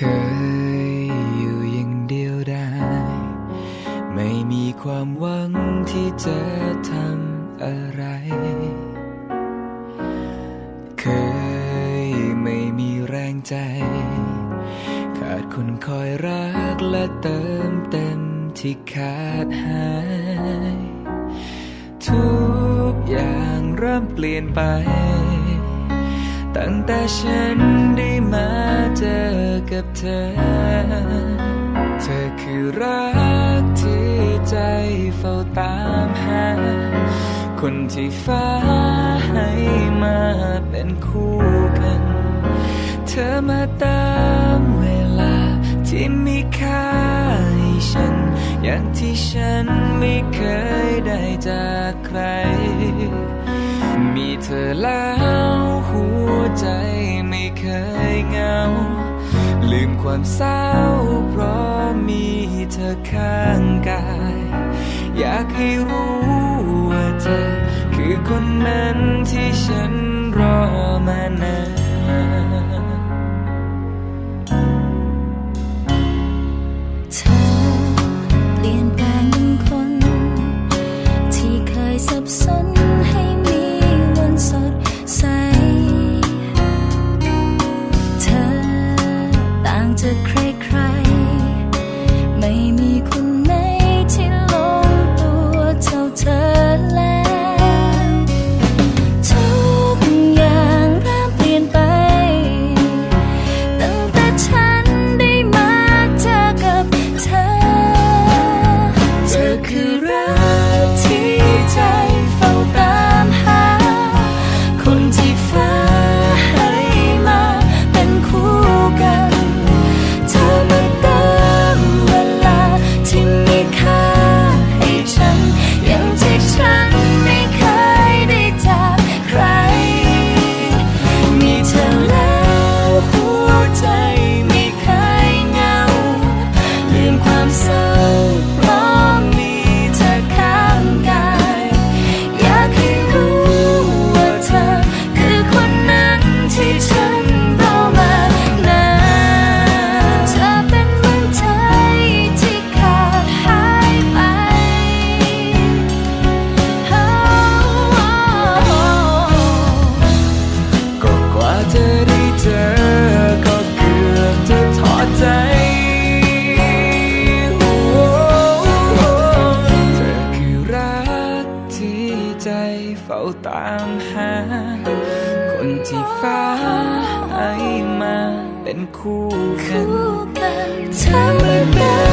เคยอยู่อย่างเดียวได้ ไม่มีความหวังที่จะทำอะไร เคยไม่มีแรงใจ ขาดคนคอยรักและเติมเต็มที่ขาดหาย ทุกอย่างเริ่มเปลี่ยนไป ตั้งแต่ฉันได้มาเจอกับเธอ เธอคือรักที่ใจเฝ้าตามหา คนที่ฟ้าให้มาเป็นคู่กัน เธอมาตามเวลาที่มี ฉันไม่เคยได้จากใคร มีเธอแล้วหัวใจไม่เคยเหงา ลืมความเศร้าเพราะมีเธอข้างกาย อยากให้รู้ว่าเธอคือคนนั้น อ เฝ้าตามหา คนที่ฟ้าให้มาเป็นคู่กันคู่กันเธอมา